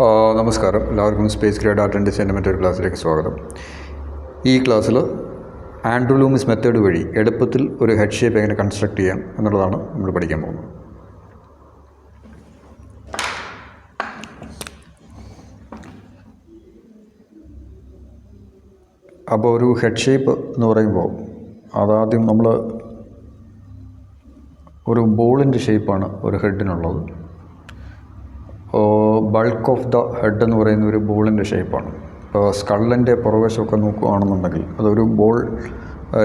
നമസ്കാരം. എല്ലാവർക്കും space grade art and ഡിസൈന്റെ മറ്റൊരു ക്ലാസ്സിലേക്ക് സ്വാഗതം. ഈ ക്ലാസ്സിൽ ആൻഡ്രോലൂമിസ് മെത്തേഡ് വഴി എളുപ്പത്തിൽ ഒരു ഹെഡ് ഷേപ്പ് എങ്ങനെ കൺസ്ട്രക്ട് ചെയ്യാം എന്നുള്ളതാണ് നമ്മൾ പഠിക്കാൻ പോകുന്നത്. അപ്പോൾ ഒരു ഹെഡ് ഷേപ്പ് എന്ന് പറയുമ്പോൾ അതാദ്യം നമ്മൾ ഒരു ബോളിന്റെ ഷേപ്പാണ് ഒരു ഹെഡിനുള്ളത് ബൾക്ക് ഓഫ് ദ ഹെഡ് എന്ന് പറയുന്ന ഒരു ബോളിന്റെ ഷേപ്പാണ് ഇപ്പോൾ സ്കള്ളിന്റെ പുറവശമൊക്കെ നോക്കുകയാണെന്നുണ്ടെങ്കിൽ അതൊരു ബോൾ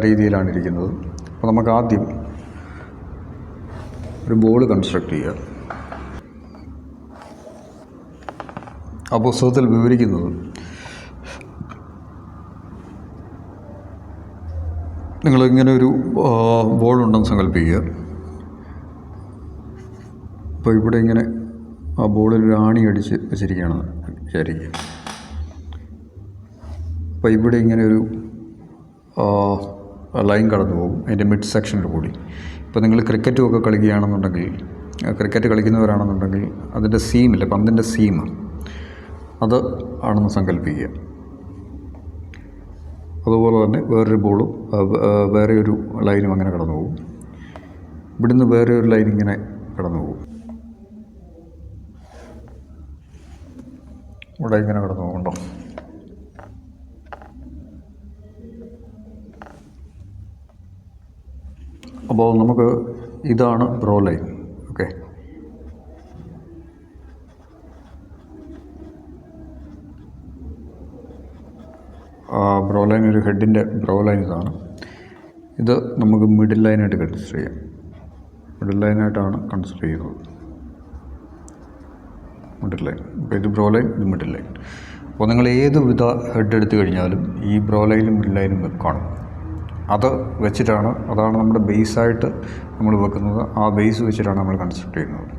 രീതിയിലാണ് ഇരിക്കുന്നത്. അപ്പോൾ നമുക്ക് ആദ്യം ഒരു ബോൾ കൺസ്ട്രക്ട് ചെയ്യുക ആ പുസ്തകത്തിൽ വിവരിക്കുന്നത് നിങ്ങളിങ്ങനെ ഒരു ബോൾ ഉണ്ടെന്ന് സങ്കല്പിക്കുക. അപ്പോൾ ഇവിടെ ഇങ്ങനെ ആ ബോളിൽ ഒരു ആണി അടിച്ച് വെച്ചിരിക്കുകയാണെന്ന് വിചാരിക്കുക അപ്പോൾ ഇവിടെ ഇങ്ങനെ ഒരു ലൈൻ കടന്നു പോകും. അതിന്റെ മിഡ് സെക്ഷനിൽ കൂടി. ഇപ്പോൾ നിങ്ങൾ ക്രിക്കറ്റും ഒക്കെ കളിക്കുകയാണെന്നുണ്ടെങ്കിൽ ക്രിക്കറ്റ് കളിക്കുന്നവരാണെന്നുണ്ടെങ്കിൽ അതിന്റെ സീമില്ലേ പന്തിന്റെ സീം അത് ആണെന്ന് സങ്കല്പിക്കുക അതുപോലെ തന്നെ വേറൊരു ബോളും വേറെ ഒരു ലൈനും അങ്ങനെ കടന്നു പോകും. ഇവിടുന്ന് വേറെ ഒരു ലൈൻ ഇങ്ങനെ കടന്നു പോകും. ഇവിടെ ഇങ്ങനെ കിടന്നു പോകണ്ടോ അപ്പോൾ നമുക്ക് ഇതാണ് brow line okay brow line ഒരു ഹെഡിന്റെ ബ്രോ ലൈൻ ഇതാണ്. ഇത് നമുക്ക് മിഡിൽ ലൈനായിട്ട് കൺസിഡർ ചെയ്യാം. മിഡിൽ ലൈനായിട്ടാണ് കൺസിഡർ ചെയ്യുന്നത്. മിഡിൽ ലൈൻ അപ്പോൾ ഇത് ബ്രോ ലൈൻ ഇത് മിഡിൽ ലൈൻ അപ്പോൾ നിങ്ങൾ ഏത് വിധ ഹെഡ് എടുത്തു കഴിഞ്ഞാലും ഈ ബ്രോ ലൈനും മിഡിൽ ലൈനും കാണും. അത് വെച്ചിട്ടാണ് അതാണ് നമ്മുടെ ബേസായിട്ട് നമ്മൾ വെക്കുന്നത്. ആ ബേസ് വെച്ചിട്ടാണ് നമ്മൾ കൺസ്ട്രക്ട് ചെയ്യുന്നത്.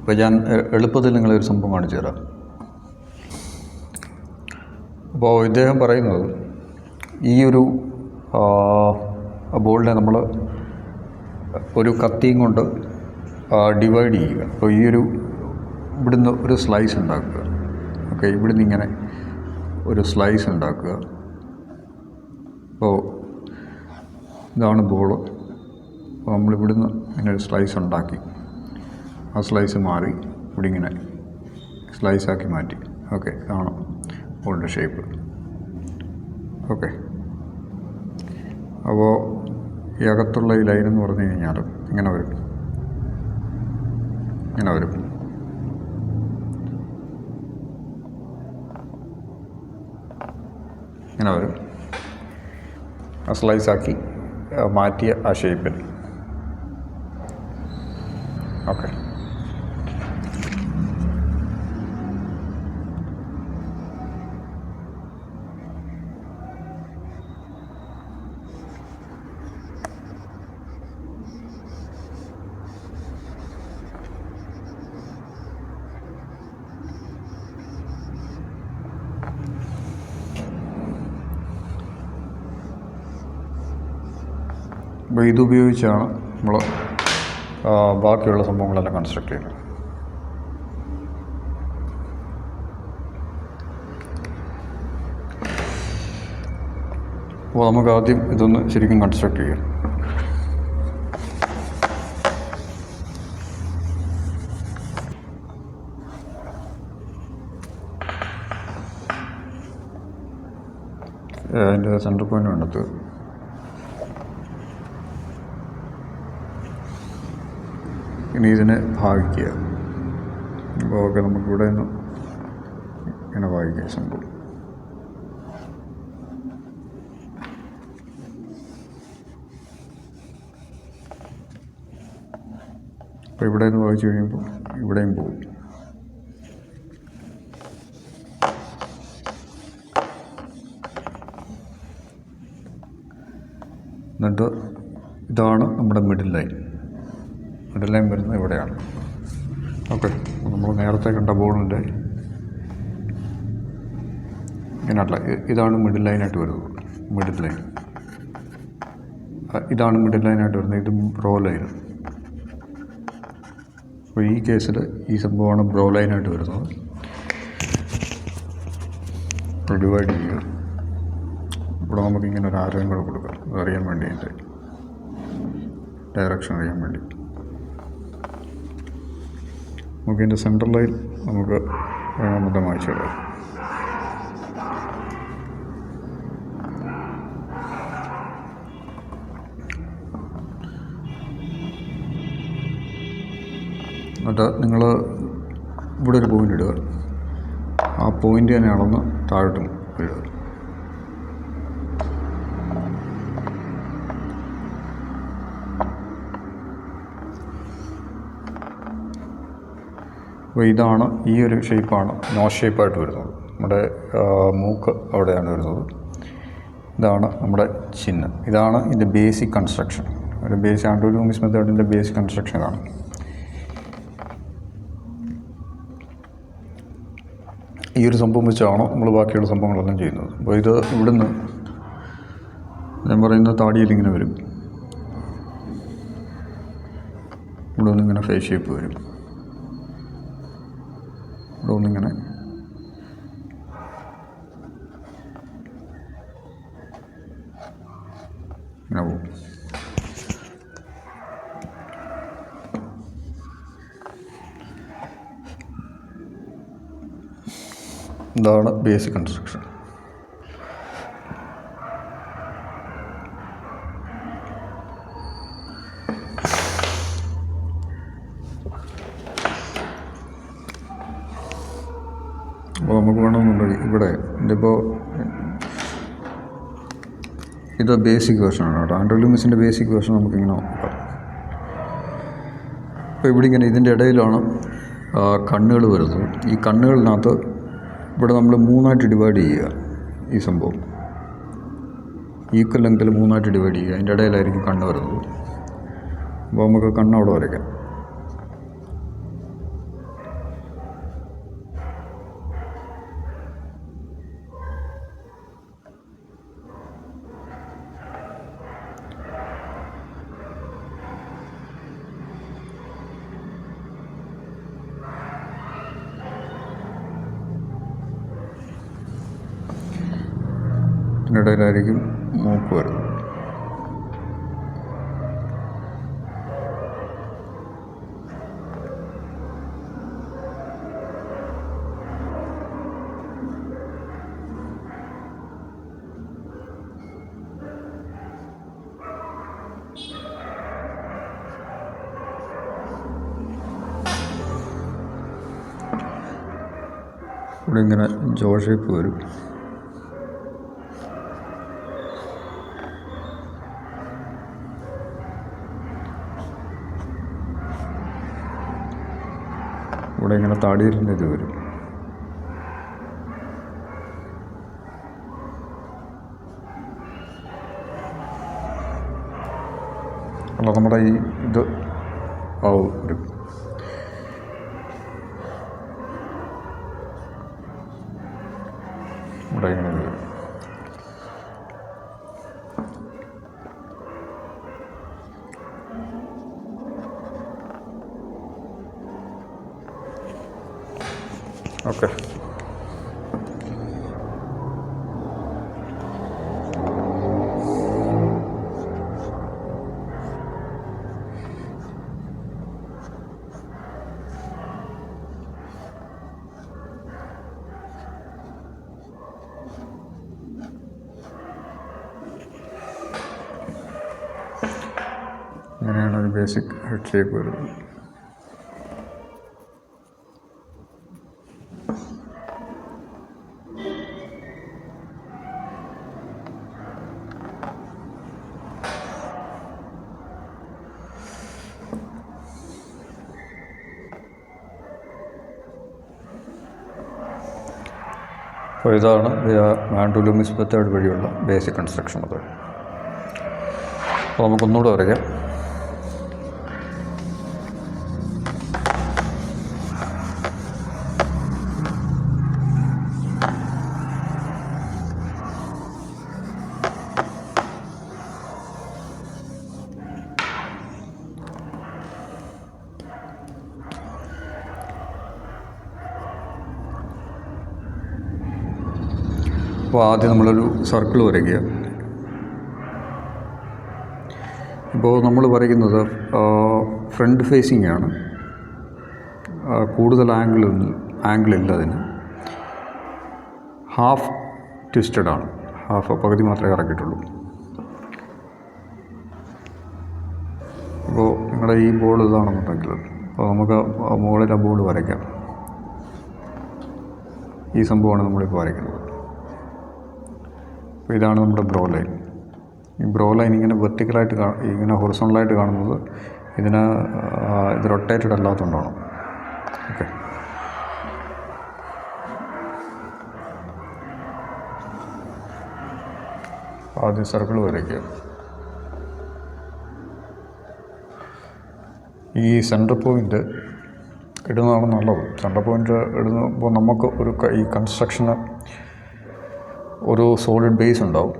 അപ്പോൾ ഞാൻ എളുപ്പത്തിൽ എളുപ്പത്തിൽ നിങ്ങളൊരു സംഭവം കാണിച്ചു തരാം. അപ്പോൾ ഇദ്ദേഹം പറയുന്നത് ഈ ഒരു ബോളിനെ നമ്മൾ ഒരു കത്തിയും കൊണ്ട് ഡിവൈഡ് ചെയ്യുക. അപ്പോൾ ഈ ഒരു ഇവിടുന്ന് ഒരു സ്ലൈസ് ഉണ്ടാക്കുക. ഓക്കെ ഇവിടുന്ന് ഇങ്ങനെ ഒരു സ്ലൈസ് ഉണ്ടാക്കുക. അപ്പോൾ ഇതാണ് ബോൾ അപ്പോൾ നമ്മളിവിടുന്ന് ഇങ്ങനെ ഒരു സ്ലൈസ് ഉണ്ടാക്കി. ആ സ്ലൈസ് മാറി ഇവിടെ ഇങ്ങനെ സ്ലൈസാക്കി മാറ്റി. ഓക്കെ ഇതാണ് ബോളിന്റെ ഷേപ്പ് ഓക്കെ. അപ്പോൾ ഈ അകത്തുള്ള ഈ ലൈൻ എന്ന് പറഞ്ഞു കഴിഞ്ഞാൽ ഇങ്ങനെ വരും. ഇങ്ങനെ വരും. ഇങ്ങനെ വരും. സ്ലൈസാക്കി മാറ്റിയ ആ ഷേപ്പിൽ ഓക്കെ അപ്പോൾ ഇതുപയോഗിച്ചാണ് നമ്മൾ ബാക്കിയുള്ള സംഭവങ്ങളെല്ലാം കൺസ്ട്രക്ട് ചെയ്യുന്നത്. അപ്പോൾ നമുക്ക് ആദ്യം ഇതൊന്ന് ശരിക്കും കൺസ്ട്രക്ട് ചെയ്യാം. അതിന്റെ സെന്റർ പോയിന്റ് കണ്ടെത്തുക ഇനി ഭാവിക്കുക അപ്പോൾ ഓക്കെ നമുക്കിവിടെ നിന്ന് ഇങ്ങനെ വായിക്കാൻ സംഭവം അപ്പോൾ ഇവിടെ നിന്ന് വായിച്ചു കഴിയുമ്പോൾ ഇവിടെയും പോകും. എന്നിട്ട് ഇതാണ് നമ്മുടെ മിഡിൽ ലൈൻ മിഡിൽ ലൈൻ വരുന്നത് ഇവിടെയാണ്. ഓക്കെ നമ്മൾ നേരത്തെ കണ്ട ബോളിന്റെ ഇങ്ങനെയല്ല ഇതാണ് മിഡിൽ ലൈനായിട്ട് വരുന്നത്. മിഡിൽ ലൈൻ ഇതാണ് മിഡിൽ ലൈനായിട്ട് വരുന്നത്. ഇത് ബ്രോ ലൈൻ അപ്പോൾ ഈ കേസിൽ ഈ സംഭവമാണ് ബ്രോ ലൈനായിട്ട് വരുന്നത്. ഡിവൈഡ് ചെയ്യുക. ഇവിടെ നമുക്ക് ഇങ്ങനെ ഒരു ആരോഗ്യം കൂടെ കൊടുക്കാം. അറിയാൻ വേണ്ടി ഡയറക്ഷൻ അറിയാൻ വേണ്ടി. നമുക്ക് ഇതിന്റെ സെൻട്രൽ ലൈൻ നമുക്ക് വേണമെന്നുണ്ടെങ്കിൽ മായ്ച്ചിടാം എന്നിട്ട് നിങ്ങൾ ഇവിടെ ഒരു പോയിന്റ് ഇടുക. ആ പോയിന്റ് തന്നെ അളന്ന് താഴോട്ടും ഇടുക. അപ്പോൾ ഇതാണ് ഈ ഒരു ഷേപ്പാണ് നോ ഷേപ്പായിട്ട് വരുന്നത്. നമ്മുടെ മൂക്ക് അവിടെയാണ് വരുന്നത്. ഇതാണ് നമ്മുടെ ചിഹ്നം. ഇതാണ് ഇതിന്റെ ബേസിക് കൺസ്ട്രക്ഷൻ ഒരു ബേസിക് ആൻഡ്രോലൂമിസ് മെത്തേഡിന്റെ ബേസിക് കൺസ്ട്രക്ഷൻ ഇതാണ്. ഈ ഒരു സംഭവം വെച്ചാണ് നമ്മൾ ബാക്കിയുള്ള സംഭവങ്ങളെല്ലാം ചെയ്യുന്നത്. അപ്പോൾ ഇത് ഇവിടുന്ന് ഞാൻ പറയുന്ന താടിയിൽ ഇങ്ങനെ വരും. ഇവിടെ ഇങ്ങനെ ഫേസ് ഷേപ്പ് വരും. ഇവിടെ ഒന്നിങ്ങനെ ഇങ്ങനെ പോകും. ഇതാണ് ബേസിക് കൺസ്ട്രക്ഷൻ ഇത് ബേസിക് വേർഷനാണ് കേട്ടോ. ആൻഡ്രോലിമിസിന്റെ ബേസിക് വേർഷൻ നമുക്കിങ്ങനെ നോക്കാം. അപ്പോൾ ഇവിടെ ഇങ്ങനെ ഇതിന്റെ ഇടയിലാണ് കണ്ണുകൾ വരുന്നത്. ഈ കണ്ണുകളിനകത്ത് ഇവിടെ നമ്മൾ മൂന്നായിട്ട് ഡിവൈഡ് ചെയ്യുക ഈ സംഭവം. ഈക്വൽ ലെങ്തിൽ മൂന്നായിട്ട് ഡിവൈഡ് ചെയ്യുക. അതിന്റെ ഇടയിലായിരിക്കും കണ്ണ് വരുന്നത്. അപ്പോൾ നമുക്ക് കണ്ണ് അവിടെ വരയ്ക്കാം. ഇവിടെ ഇങ്ങനെ ജോഷേപ്പ് വരും ഇവിടെ ഇങ്ങനെ താടിയിരുന്നത് ഇത് വരും. അല്ല നമ്മുടെ ഈ ഇത് ആ ഒരു ഇവിടെ ഇങ്ങനെ ഇത് വരും ഓക്കെ ഇങ്ങനെയാണ് ഒരു ബേസിക് ഹെഡ് ഷേപ്പ് വരുന്നത്. അപ്പോൾ ഇതാണ് മാൻഡുലുമിസ് മെത്തേഡ് വഴിയുള്ള ബേസിക് കൺസ്ട്രക്ഷൻ മെത്തേഡ് അപ്പോൾ നമുക്കൊന്നുകൂടെ വരയ്ക്കാം. അപ്പോൾ ആദ്യം നമ്മളൊരു സർക്കിൾ വരയ്ക്കുക. ഇപ്പോൾ നമ്മൾ വരയ്ക്കുന്നത് ഫ്രണ്ട് ഫേസിംഗ് ആണ്. കൂടുതൽ ആംഗിൾ ആംഗിളില്ല അതിന്. ഹാഫ് ട്വിസ്റ്റഡ് ആണ്. ഹാഫ് പകുതി മാത്രമേ കറക്കിയിട്ടുള്ളൂ. ഇപ്പോൾ നിങ്ങളുടെ ഈ ബോൾ ഇതാണെന്നുണ്ടെങ്കിൽ അപ്പോൾ നമുക്ക് മുകളിൽ ആ ബോൾ വരയ്ക്കാം. ഈ സംഭവമാണ് നമ്മളിപ്പോൾ വരയ്ക്കുന്നത്. അപ്പോൾ ഇതാണ് നമ്മുടെ ബ്രോ ലൈൻ. ഈ ബ്രോ ലൈൻ ഇങ്ങനെ വെർട്ടിക്കലായിട്ട് ഇങ്ങനെ ഹൊറിസോണലായിട്ട് കാണുന്നത് ഇതിന് ഇത് റൊട്ടേറ്റഡ് അല്ലാത്തതുകൊണ്ടാണ്. ഓക്കെ. ആദ്യം സർക്കിൾ വരയ്ക്കുക. ഈ സെന്റർ പോയിന്റ് ഇടുന്നതാണ് നല്ലത്. സെന്റർ പോയിന്റ് ഇടുമ്പോൾ നമുക്ക് ഒരു ഈ കൺസ്ട്രക്ഷന് ഒരു സോളിഡ് ബേസ് ഉണ്ടാവും.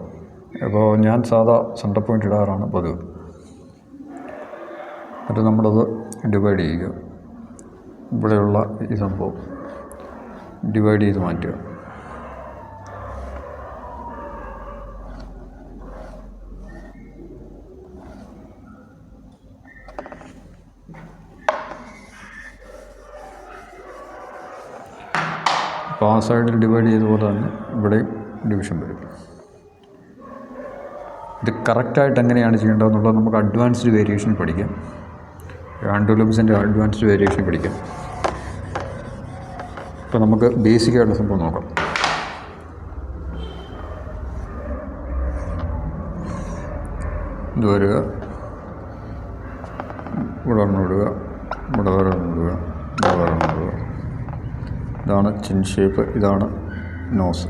അപ്പോൾ ഞാൻ സാധാ സെന്റർ പോയിന്റ് ഇടാറാണ് പതിവ്. എന്നിട്ട് നമ്മളത് ഡിവൈഡ് ചെയ്യുക. ഇവിടെയുള്ള ഈ സംഭവം. ഡിവൈഡ് ചെയ്ത് മാറ്റുക. അപ്പോൾ ആ സൈഡിൽ ഡിവൈഡ് ചെയ്ത പോലെ തന്നെ ഇവിടെയും ഡിവിഷൻ വരും. ഇത് കറക്റ്റായിട്ട് എങ്ങനെയാണ് ചെയ്യേണ്ടതെന്നുള്ളത് നമുക്ക് അഡ്വാൻസ്ഡ് വേരിയേഷൻ പഠിക്കാം. ആൻഡോലംസിന്റെ അഡ്വാൻസ്ഡ് വേരിയേഷൻ പഠിക്കാം. ഇപ്പോൾ നമുക്ക് ബേസിക് സംഭവം നോക്കാം. ഇത് വരിക ഇവിടെ ഒരെണ്ണം ഇടുക ഇവിടെ ഒരെണ്ണം ഇടുക ഇവിടെ ഒരെണ്ണം ഇടുക ഇതാണ് ചിൻ ഷേപ്പ് ഇതാണ് നോസ്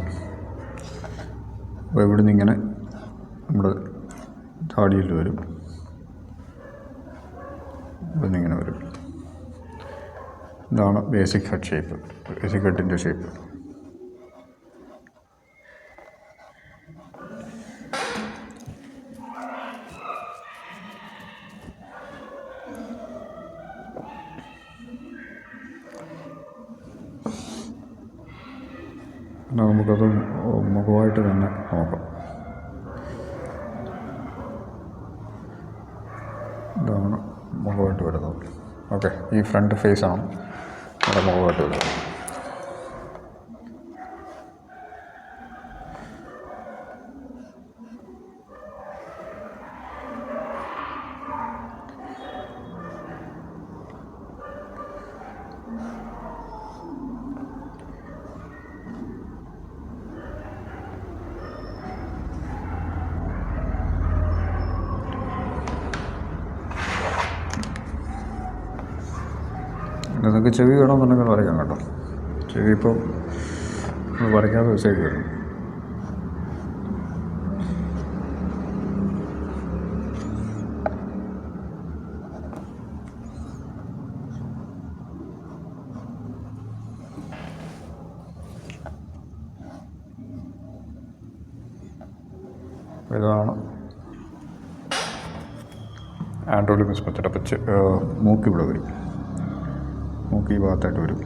അപ്പോൾ ഇവിടുന്ന് ഇങ്ങനെ നമ്മുടെ താടിയിൽ വരും. ഇവിടുന്ന് ഇങ്ങനെ വരും. ഇതാണ് ബേസിക് ഹെഡ് ഷേപ്പ് ബേസിക് ഹെഡിന്റെ ഷേപ്പ് മുഖമായിട്ട് വരുന്നത് ഓക്കെ ഈ ഫ്രണ്ട് ഫേസാണ്. നമ്മുടെ മുഖമായിട്ട് വരുന്നത് നിങ്ങൾക്ക് ചെവി വേണമെന്നുണ്ടെങ്കിൽ വരയ്ക്കാം കേട്ടോ. ചെവി ഇപ്പോൾ വരയ്ക്കാതെ വെച്ചേക്ക് വരും. ഇതാണ് ആൻഡ്രോയിഡ് മിസ് പച്ചട പച്ച മൂക്കിവിടെ മൂക്ക് വരും മൂക്ക് ഈ ഭാഗത്തായിട്ട് വരും.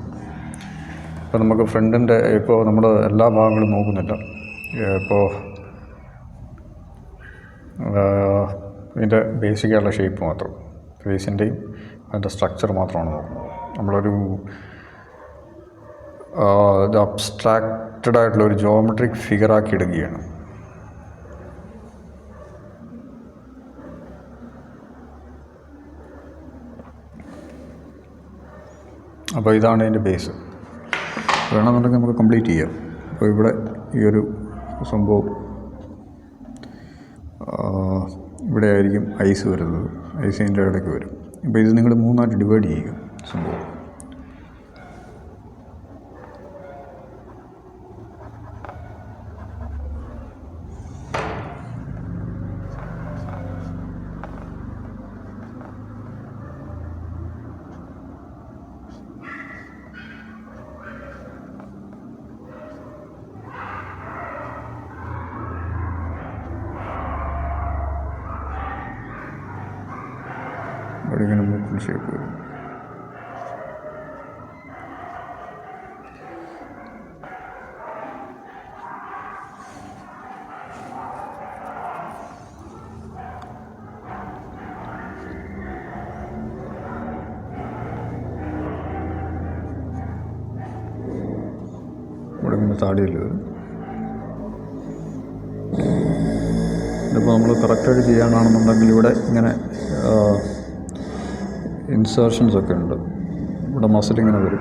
ഇപ്പോൾ നമുക്ക് ഫ്രണ്ടിന്റെ ഇപ്പോൾ നമ്മൾ എല്ലാ ഭാഗങ്ങളും നോക്കുന്നില്ല. ഇപ്പോൾ ഇതിന്റെ ബേസിക്കായുള്ള ഷേപ്പ് മാത്രം. ഫേസിന്റെയും അതിന്റെ സ്ട്രക്ചർ മാത്രമാണ് നോക്കുന്നത്. നമ്മളൊരു ഇത് അബ്സ്ട്രാക്റ്റഡ് ആയിട്ടുള്ള ഒരു ജോമെട്രിക് ഫിഗറാക്കി എടുക്കുകയാണ്. അപ്പോൾ ഇതാണ് ഇതിന്റെ ബേസ് വേണമെന്നുണ്ടെങ്കിൽ നമുക്ക് കംപ്ലീറ്റ് ചെയ്യാം. അപ്പോൾ ഇവിടെ ഈ ഒരു സംഭവം ഇവിടെ ആയിരിക്കും ഐസ് വരുന്നത്. ഐസ് അതിന്റെ ഇടയ്ക്ക് വരും. അപ്പോൾ ഇത് നിങ്ങൾ മൂന്നായിട്ട് ഡിവൈഡ് ചെയ്യുക സംഭവം. അവിടെയാണ് മുക്കിൾ ഷേപ്പ് ഇവിടെ ഇങ്ങനെ താടിയുള്ളത് ഇതിപ്പോൾ നമ്മൾ കറക്റ്റായിട്ട് ചെയ്യാനാണെന്നുണ്ടെങ്കിൽ ഇവിടെ ഇങ്ങനെ ഇൻസേർഷൻസ് ഒക്കെ ഉണ്ട്. ഇവിടെ മസിൽ ഇങ്ങനെ വരും.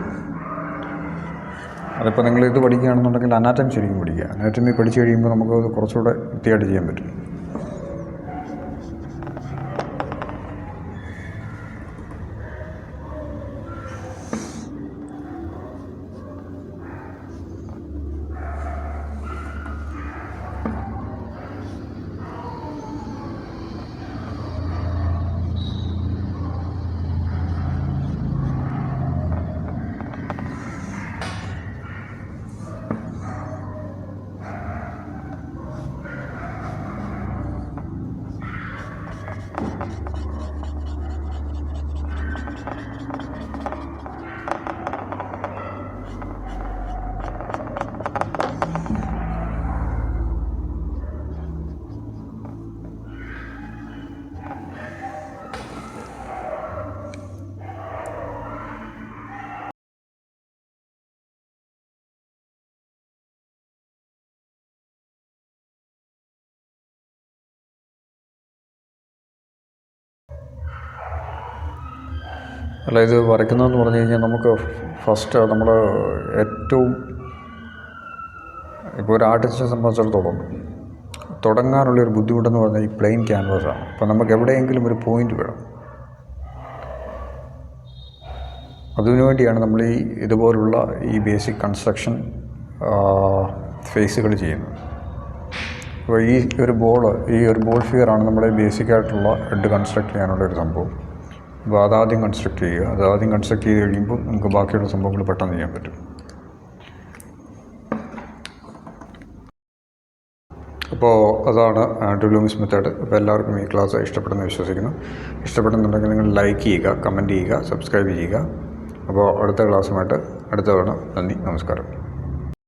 അതിപ്പോൾ നിങ്ങൾ ഇത് പഠിക്കുകയാണെന്നുണ്ടെങ്കിൽ അനാറ്റമി ശരിക്കും പഠിക്കുക. അനാറ്റമി പഠിച്ചു കഴിയുമ്പോൾ നമുക്ക് അത് കുറച്ചുകൂടെ വൃത്തിയായിട്ട് ചെയ്യാൻ പറ്റും. അല്ല ഇത് വരയ്ക്കുന്നതെന്ന് പറഞ്ഞു കഴിഞ്ഞാൽ നമുക്ക് ഫസ്റ്റ് നമ്മൾ ഏറ്റവും ഇപ്പോൾ ഒരു ആർട്ടിസ്റ്റിനെ സംബന്ധിച്ചിടത്തോളം തുടങ്ങാനുള്ളൊരു ബുദ്ധിമുട്ടെന്ന് പറഞ്ഞാൽ ഈ പ്ലെയിൻ ക്യാൻവാസാണ് അപ്പോൾ നമുക്ക് എവിടെയെങ്കിലും ഒരു പോയിന്റ് വേണം. അതിനു വേണ്ടിയാണ് നമ്മൾ ഈ ഇതുപോലുള്ള ഈ ബേസിക് കൺസ്ട്രക്ഷൻ ഫേസുകൾ ചെയ്യുന്നത്. അപ്പോൾ ഈ ഒരു ബോൾ ഈ ഒരു ബോൾ ഫിഗറാണ് നമ്മുടെ ബേസിക് ആയിട്ടുള്ള ഹെഡ് കൺസ്ട്രക്ട് ചെയ്യാനുള്ള ഒരു സംഭവം. അപ്പോൾ അതാദ്യം കൺസ്ട്രക്ട് ചെയ്യുക. അതാദ്യം കൺസ്ട്രക്ട് ചെയ്ത് കഴിയുമ്പോൾ നമുക്ക് ബാക്കിയുള്ള സംഭവങ്ങൾ പെട്ടെന്ന് ചെയ്യാൻ പറ്റും. അപ്പോൾ അതാണ് ഡുലൂമിസ് മെത്തേഡ്. അപ്പോൾ എല്ലാവർക്കും ഈ ക്ലാസ് ഇഷ്ടപ്പെടുന്ന വിശ്വസിക്കുന്നു. ഇഷ്ടപ്പെടുന്നുണ്ടെങ്കിൽ നിങ്ങൾ ലൈക്ക് ചെയ്യുക കമന്റ് ചെയ്യുക സബ്സ്ക്രൈബ് ചെയ്യുക. അപ്പോൾ അടുത്ത ക്ലാസ്സുമായിട്ട് അടുത്ത തവണ നന്ദി നമസ്കാരം.